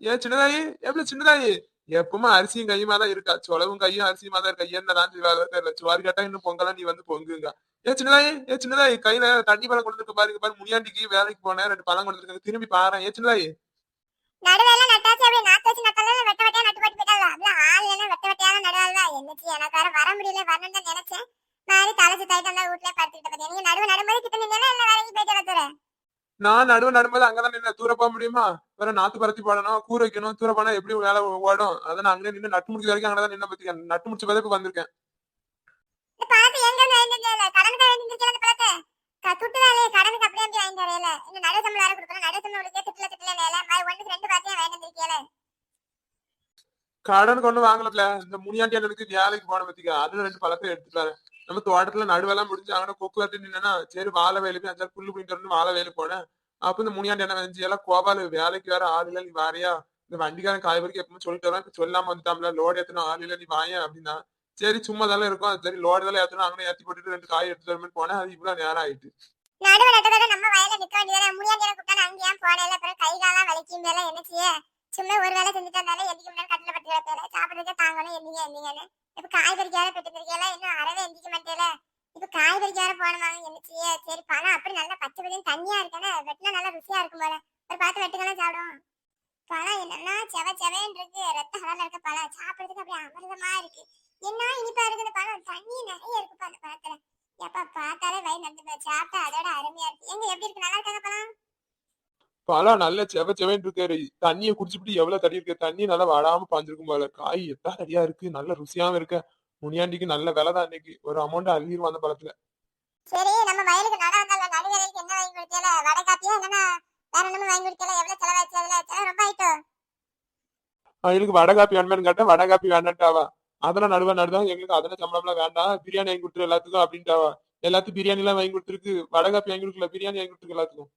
ஏன் சின்னதாயி? எப்படி சின்னதாயி? எப்பவுமே அரிசியும் கையுமா தான் இருக்கா? சொலவும் கையும் அரிசியுமா தான் இருக்கா? என்னதான் செய்வாங்க தெரியல. சுவாரி கேட்டா இன்னும் பொங்கலாம் நீ வந்து பொங்குங்க. ஏ சின்னதாயி? ஏ சின்னதாயி கையில தண்ணி பழம் கொண்டு இருக்க பாருங்க பாரு. முனியாண்டிக்கு வேலைக்கு போனேன் ரெண்டு பழம் கொண்டு இருக்காங்க திரும்பி பாறேன் ஏ சின்னதாயி? நடுவேல நட்டாச்சு அப்படியே நாத்தாச்சு வெட்ட வெட்டையா நட்டு போட்டு போயிட்டாங்க அப்படியே ஆள் எல்லாம் வெட்ட வெட்டையான நடுவாள்ல என்னச்சு எனக்கு வேற வர முடியல வரணும்னு தான் நினைச்சேன். மாதிரி தலைச்சு தாயிட்டு அந்த வீட்டுல நீங்க நடுவு கிட்ட நின்னா இல்ல வேலைக்கு போயிட்டு வர நான் நடுவு நடும்போது அங்கதான் நின்று தூர போக முடியுமா? வேற நாத்து பருத்தி போடணும் கூற வைக்கணும் தூர போனா எப்படி வேலை ஓடும்? அதை நான் அங்கே நின்று நட்டு முடிச்ச வரைக்கும் அங்கதான் நின்று பத்தி நட்டு முடிச்ச பிறகு வந்திருக்கேன். கடன் கொண்டு வாங்கலப்ல இந்த முனியாண்டி அண்ணனுக்கு வேலைக்கு போன பத்திக்கா அதுல ரெண்டு பழத்தை எடுத்துட்டு வரேன். நம்ம தோட்டத்துல நடுவெல்லாம் முடிஞ்சு அங்கே கொக்கு நின்னா சரி வாழை வேலை போய் அஞ்சாறு புல்லு பிடிட்டு வாழை வேலை போனேன். அப்ப இந்த முனியாண்டி என்ன வந்து எல்லாம் கோபாலு வேலைக்கு வேற ஆள் இல்ல நீ வாரியா? இந்த வண்டிக்காரன் காய் வரைக்கும் எப்பவுமே சொல்லிட்டு வரேன் இப்ப சொல்லாம வந்துட்டாம்ல லோடு ஏத்தணும் ஆள் இல்ல நீ வாயன் அப்படின்னா சரி சும்மா தானே இருக்கும். அது சரி லோடு தானே ஏத்தணும் அங்கே ஏத்தி போட்டுட்டு ரெண்டு காய் எடுத்து வரணும்னு போனேன். அது இவ்வளவு நேரம் ஆயிட்டு. நடுவு நட்டதோட நம்ம வயல்ல நிக்க வேண்டியதானே முடியாத கூப்பிட்டா அங்க ஏன் போனேல அப்புறம் கை காலாம் வலிக்கும் மேல என்ன செய்ய சும்மா ஒரு வேலை செஞ்சுட்டு இருந்தாலே எதுக்கு முன்னாடி கட்டில பட்டு கிடப்பேல. சாப்பிடுறதுக்கு தாங்கணும். எந்திங்க எந்திங்கன்னு இப்ப காய் பறிக்காத பெட்டு பறிக்கல இன்னும் அறவே எந்திக்க மாட்டேல. இப்ப காய் பறிக்காத போனமாங்க என்ன செய்ய சரி பழம் அப்படி நல்லா பச்சை பச்சையும் தண்ணியா இருக்கானே வெட்டினா நல்லா ருசியா இருக்கும் போல. ஒரு பார்த்து வெட்டுக்கலாம் சாப்பிடுவோம். பழம் என்னன்னா செவ செவன்னு இருக்கு ரத்த கலர்ல இருக்க பழம். சாப்பிடுறதுக்கு அப்படியே அமிர்தமா இருக்கு. என்ன இனிப்பா இருக்குது பழம்? தண்ணி நிறைய இருக்குப்பா அந்த பழத்துல. எப்ப பார்த்தாலே வயிறு நடந்து சாப்பிட்டா அதோட அருமையா இருக்கு. எங்க எப்படி இருக்கு? நல்லா இருக்காங்க பழம்? பழம் நல்ல செவ செவன் இருக்காரு தண்ணியை குடிச்சுட்டு எவ்வளவு தடி இருக்கு? தண்ணி நல்லா வாடாம பாஞ்சிருக்கும் போல. காய் எத்தா தடியா இருக்கு? நல்ல ருசியாவும் இருக்க. முனியாண்டிக்கு நல்ல விலை தான் இன்னைக்கு. ஒரு அமௌண்ட் அள்ளிடுவோம் அந்த பழத்துல. சரி நம்ம வயலுக்கு நட வந்தால என்ன வாங்கி கொடுக்கல வடை காப்பியா? இல்லைன்னா வேற என்னமோ வாங்கி கொடுக்கல எவ்வளவு செலவாச்சு அதுல? செலவு ரொம்ப ஆயிட்டோ? அவங்களுக்கு வடை காப்பி வேணுமான்னு கேட்டா வடை காப்பி வேண்டான்ட்டாவா. அதெல்லாம் நடுவா நடுதான் எங்களுக்கு அதெல்லாம் சம்பளம்லாம் வேண்டாம். பிரியாணி வாங்கி கொடுத்துரு எல்லாத்துக்கும் அப்படின்ட்டாவா. எல்லாத்துக்கும் பிரியாணி எல்லாம் வாங்கி கொடுத்துருக்கு. வடை காப்பி வாங்கி கொடுக்கல. பிரியாணி வாங்கி கொடுத்துருக்கு எல்லாத்துக்கும்.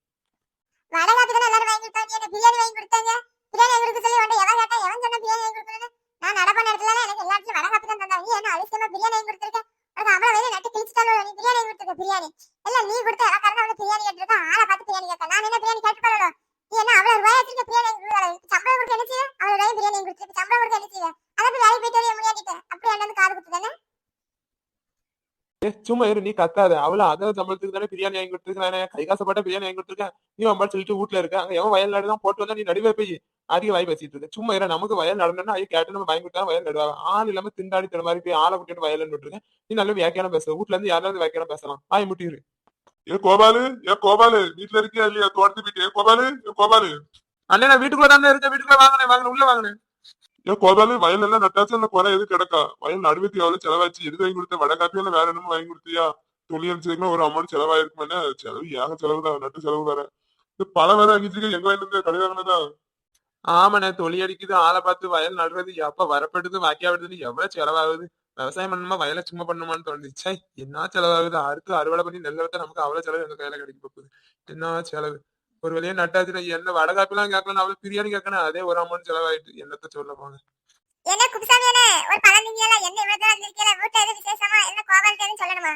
வடை தான் எல்லாரும் வாங்கி கொடுத்தாங்க? என்ன பிரியாணி வாங்கி கொடுத்தாங்க. பிரியாணி வாங்கி கொடுக்க சொல்லி உன்ட்ட எவன் கேட்டா எவன் சொன்ன பிரியாணி வாங்கி கொடுக்கணும்னு? நான் நடப்ப நேரத்துல எனக்கு எல்லாத்தையும் வடை காப்பி தான் தந்தாங்க. நீ என்ன அவசியமா பிரியாணி வாங்கி கொடுத்துருக்க? உனக்கு அவ்வளவு வேலை நட்டு கிழிச்சிட்டாலும் நீ பிரியாணி வாங்கி கொடுத்துருக்க பிரியாணி. எல்லாம் நீ கொடுத்த இலக்காரன் அவனுக்கு பிரியாணி கேட்டிருக்க ஆளை பார்த்து பிரியாணி கேட்க நான் என்ன பிரியாணி கேட்டு போறோம் நீ என்ன அவ்வளவு ரூபாய் வச்சிருக்க பிரியாணி வாங்கி கொடுக்கல சம்பளம் கொடுக்க என்ன செய்ய அவ்வளவு ரூபாய் பிரியாணி வாங்கி கொடுத்துருக்கு சம்பளம் கொடுக்க என்ன செய்ய அதான் போய் வேலைக்கு போயிட்டு வரைய முடியாதிட்டு அப்படி என்ன காது குத்து தானே ஏ சும்மா இரு நீ கத்தாத. அவள அத சம்பளத்துக்கு தானே பிரியாணி வாங்கி கொடுத்துருக்கேன் கை காசப்பட்ட பிரியாணி வாங்கி கொடுத்துருக்கேன். நீ அம்மா சொல்லிட்டு வீட்டுல இருக்க. அங்க எவன் வயல் நடு தான் போட்டு வந்தா நீ நடுவே போய் அதிக வாய் பேசிட்டு இருக்க. சும்மா இரு நமக்கு வயல் நடணும்னா ஐயோ கேட்டு நம்ம வாங்கி கொடுத்தா வயல் நடுவாங்க. ஆள் இல்லாம திண்டாடி தர மாதிரி போய் ஆளை கூட்டிட்டு வயல் விட்டுருக்கேன் நீ நல்ல வியாக்கியானம் பேச. வீட்டுல இருந்து யாராவது வியாக்கியானம் பேசலாம். ஆய் முட்டிரு ஏ கோபாலு ஏ கோபாலு வீட்டுல இருக்கியா இல்லையா? தோட்டத்து வீட்டு ஏ கோபாலு ஏ கோபாலு. அண்ணே நான் வீட்டுக்குள்ள தானே இருக்கேன். வீட்டுக்குள்ள வாங்கினேன் வாங்கினேன் உள்ள வாங்கினேன் ஏ கோபாலு வயல் எல்லாம் நட்டாச்சு அந்த குறை எது கிடக்கா? வயல் நடுவத்தி எவ்வளவு செலவாச்சு? எது வாங்கி கொடுத்த? வடை காப்பி வேற என்னமோ வாங்கி கொடுத்தியா? துணி அடிச்சதுக்குலாம் ஒரு அமௌண்ட் செலவாயிருக்குமே செலவு ஏக செலவு தான் நட்டு செலவு வேற. இது பழம் வேற வாங்கிட்டு எங்க வாங்கிட்டு இருந்த கடை வாங்கினதா? ஆமாண்ணே தொழி அடிக்குது ஆளை பார்த்து வயல் நடுறது எப்ப வரப்படுது வாக்கியா விடுறது எவ்வளவு செலவாகுது? விவசாயம் பண்ணுமா வயலை சும்மா பண்ணுமான்னு தோணுது. என்ன செலவாகுது? அறுத்து அறுவடை பண்ணி நெல் வித்தா நமக்கு அவ்வளவு செலவு எங்க கையில கிடைக்க போகுது. என்ன செலவு? ஒரு வழியா நட்டாச்சுன்னா என்ன வடை காப்பிலாம் கேட்கலாம் அவ்வளவு பிரியாணி கேட்கணும். அதே ஒரு அமௌண்ட் செலவாயிட்டு என்னத்த சொல்ல போங்க? என்ன குப்புசாமி அண்ணே ஒரு பழம் என்ன இவ்வளவு தூரம் வீட்டுல எது விசேஷமா? என்ன கோபால் சொல்லணுமா?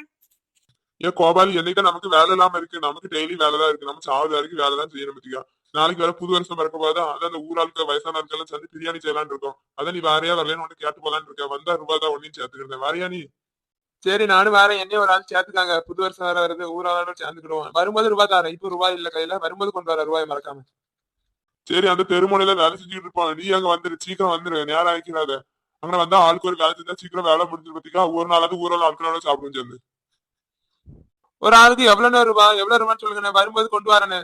ஏ கோபாலு என்னைக்கு நமக்கு வேலை இல்லாம இருக்கு. நமக்கு டெய்லி வேலை தான் இருக்கு. நம்ம சாவது வரைக்கும் வேலை தான் செய்யணும் பத்தியா? நாளைக்கு வேற புது வருஷம் பிறக்க போதா அதான் அந்த ஊராளுக்கு வயசான ஆட்கள் சேர்ந்து பிரியாணி செய்யலாம்னு இருக்கோம். அதான் நீ வேறையா வரலன்னு ஒண்ணு கேட்டு போலான்னு இருக்க வந்தா ரூபா தான் ஒன்னையும் சேர்த்துக்கிறேன். வாரியா நீ? சரி நானும் வேற என்னையும் ஒரு ஆள் சேர்த்துக்காங்க. புது வருஷம் வேற வருது. ஊராளோட சேர்ந்துக்கிடுவோம். வரும்போது ரூபாய் தரேன். இப்போ ரூபாய் இல்ல கையில. வரும்போது கொண்டு வர ரூபாய் மறக்காம. சரி அந்த தெருமுனையில வேலை செஞ்சுட்டு இருப்போம் நீ அங்க வந்துரு. சீக்கிரம் வந்துரு. நேரம் ஆயிக்கிறாத அங்க வந்தா ஆளுக்கு ஒரு வேலை செஞ்சா சீக்கிரம் வேலை முடிஞ்சு பத்திக்கா ஒரு நாளாவது ஊரில் ஆட்களோட சாப்பிடும் சேர்ந்து. ஒரு ஆளுக்கு எவ்வளவு ரூபாய் எவ்வளவு ரூபான்னு சொல்லுங்க நான் வரும்போது கொண்டு வரேன்னு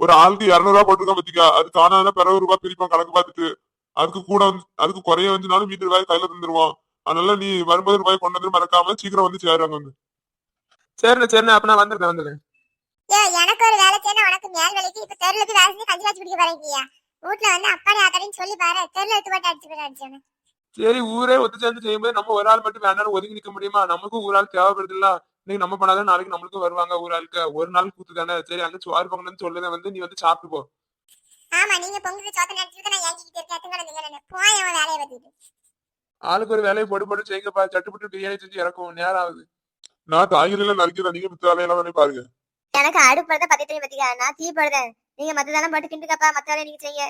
ஒரு ஆளுக்கு இரநூறுவா போட்டிருக்கோம் பத்திக்கா அது காணாத பிறகு ரூபாய் பிரிப்போம் கணக்கு பார்த்துட்டு. அதுக்கு கூட வந்து அதுக்கு குறைய வந்துனாலும் மீட்டு ரூபாய் கையில தந்துருவோம். அதனால நீ வரும்போது ரூபாய் கொண்டு வந்து மறக்காம சீக்கிரம் வந்து சேருவாங்க வந்து. சரிண்ணே சரிண்ணே அப்ப நான் வந்துருக்கேன் வந்துடுறேன். எனக்கு ஒரு வேலை செய்யணும் உனக்கு மேல் வேலைக்கு இப்ப தெருல போய் வேலை செஞ்சு கஞ்சி காய்ச்சி குடிக்க போறீங்க வீட்டுல வந்து அப்பாடி ஆத்தாடின்னு சொல்லி பாரு தெருல எடுத்து போட்டு அடிச்சு போட்டு சரி ஊரே ஒத்து சேர்ந்து செய்யும்போது நம்ம ஒரு ஆள் மட்டும் வேண்டாம்னு ஒதுங்கி நிக்க முடியுமா? நமக்கும் ஒரு ஆள் தேவைப்படுது இல்ல இன்னைக்கு நம்ம பண்ணாதான் நாளைக்கு நம்மளுக்கும் வருவாங்க ஒரு ஆளுக்கு ஒரு நாள் கூத்து தானே. சரி அங்க சுவார் பொங்கல்னு சொல்லுத வந்து நீ வந்து சாப்பிட்டு போ. ஆமா நீங்க பொங்குது சோத்த நினைச்சிட்டு நான் ஏங்கிக்கிட்டு இருக்கேன். போய் அவன் வேலையை பத்திட்டு ஆளுக்கு ஒரு வேலையை போட்டு போட்டு செய்யுங்கப்பா சட்டுப்பட்டு பிரியாணி செஞ்சு இறக்கும் நேரம் ஆகுது. நான் காய்கறி எல்லாம் நறுக்கிறேன் நீங்க மித்த வேலையெல்லாம் வேலையை பாருங்க. எனக்கு அடுப்பு படுத்த பத்தி தெரியும் பத்தியா? நான் தீ படுதேன் நீங்க மத்ததெல்லாம் போட்டு கிண்டுக்கப்பா மத்த வேலையை நீங்க செய்ய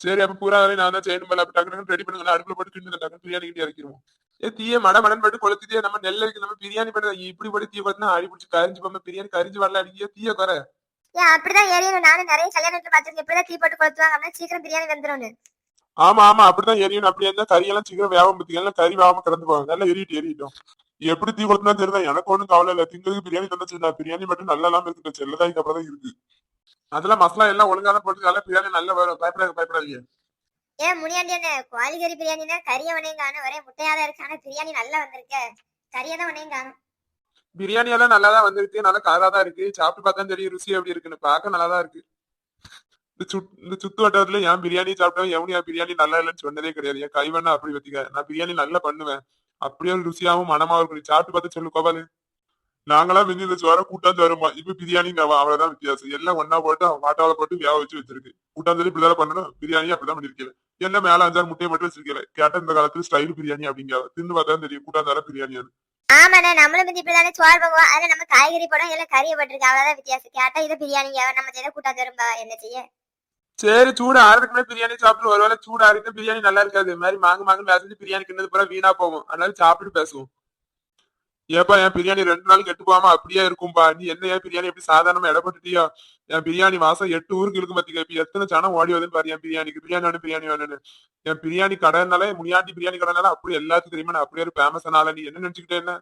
சரி அப்ப பூரா வேலையும் நான் தான் செய்யணும் போல அப்ப டக்கு ரெடி பண்ணுங்க அடுப்புல போட்டு கிண்டு டக்கு பிரியாணி கிண்டி இறக்கிடுவோம் ஏ தீய மட மடன் போட்டு கொளுத்திட்டே நம்ம நெல்லுக்கு நம்ம பிரியாணி பண்ண இப்படி போட்டு தீய கொத்தினா அடி பிடிச்சி கரிஞ்சு போமா பிரியாணி கரிஞ்சு வரல அடிக்க தீய குறை? ஏன் அப்படிதான் எரியணும் நானும் நிறைய கல்யாணத்துல பாத்துருக்கேன் இப்படிதான் தீ போட்டு கொளுத்துவாங்க அப்படின்னா சீக்கிரம் பிரியாணி வெந்துரும்னு. ஆமா ஆமா அப்படிதான் எரியணும் அப்படி இருந்தா கறியெல்லாம் சீக்கிரம் வேகம் பத்திக்கலாம் கறி வேகாம கிடந்து போவாங்க நல்லா எரியிட்டு எரியட்டும். எப்படி தீ கொடுத்தா சரிதான். எனக்கு ஒண்ணும் கவலை இல்ல. திங்கிறதுக்கு பிரியாணி தந்துச்சு பிரியாணி மட்டும் நல்லா இல்லாம இருக்கு செல்லதாய்க்கு அப்புறம் தான் இருக்கு. அதெல்லாம் மசாலா எல்லாம் ஒழுங்கா தான் போட்டு நல்லா பிரியாணி நல்லா வரும் பயப்படாத பயப்படாதீங்க. ஏன் முனியாண்டி என்ன கோழிக்கறி பிரியாணினா கறிய காணும் ஒரே முட்டையாதான் இருக்கு. ஆனா பிரியாணி நல்லா வந்திருக்க. கறியை தான் பிரியாணி எல்லாம் நல்லா தான் வந்திருக்கு. நல்லா கலரா தான் இருக்கு. சாப்பிட்டு பார்த்தா தெரியும் ருசி எப்படி இருக்குன்னு. பார்க்க நல்லா தான் இருக்கு. இந்த சுத் இந்த சுத்து வட்டாரத்துல என் பிரியாணி சாப்பிட்டா எவனு என் பிரியாணி நல்லா இல்லைன்னு சொன்னதே கிடையாது. என் கைவண்ணா அப்படி வச்சுக்க. நான் பிரியாணி நல்லா பண்ணுவேன். அப்படியே ருசியாவும் மனமாவும் இருக்கும். நீ சாப்பிட்டு பார்த்து சொல்லு கோபாலு. நாங்களா மிஞ்சி இந்த சோற கூட்டாந்து வருமா இப்ப பிரியாணி அவ்வளவுதான் வித்தியாசம். எல்லாம் ஒன்னா போட்டு வாட்டாவில போட்டு வேக வச்சு வச்சிருக்கு. கூட்டாந்தலி இப்படிதான் பண்ணணும்? பிரியாணி அப்படிதான் பண்ணிருக்கேன். என்ன மேல அஞ்சாறு முட்டையை மட்டும் வச்சிருக்கல கேட்ட இந்த காலத்துல ஸ்டைல் பிரியாணி அப்படிங்க. தின்னு பார்த்தா தெரியும். கூட்டாந்தார பிரியாணி ஆமாண்ணா நம்மளும் வந்து இப்படிதானே சோறு பண்ணுவோம் அதுல நம்ம காய்கறி போடும் எல்லாம் கறியை போட்டிருக்கு. அவ்வளவுதான் வித்தியாசம். கேட்டா இது பிரியாணி நம்ம செய்த கூட்டாந்து வரும்பா என்ன செய்ய? சரி சூடு ஆறுக்குமே பிரியாணி சாப்பிட்டு ஒருவேளை சூடு ஆறுக்கு பிரியாணி நல்லா இருக்காது. இது மாதிரி மாங்க மாங்க மேசஞ்சு பிரியாணி கிண்டது பூரா வீணா போகும். அதனால சாப்பிட்டு பேசுவோம். ஏப்பா என் பிரியாணி ரெண்டு நாள் கெட்டு போகாம அப்படியே இருக்கும்பா. நீ என்ன ஏன் பிரியாணி எப்படி சாதாரணமா இடப்பட்டுட்டியா என் பிரியாணி மாசம் எட்டு ஊருக்கு இருக்கு பாத்தீங்க இப்ப எத்தனை சனம் ஓடி வருதுன்னு பாரு என் பிரியாணிக்கு. பிரியாணி வேணும் பிரியாணி வேணும்னு. என் பிரியாணி கடைனால முனியாண்டி பிரியாணி கடைனால அப்படி எல்லாத்துக்கும் தெரியுமா? நான் அப்படியே ஒரு ஃபேமஸ் ஆனால. நீ என்ன நினைச்சுக்கிட்டே என்ன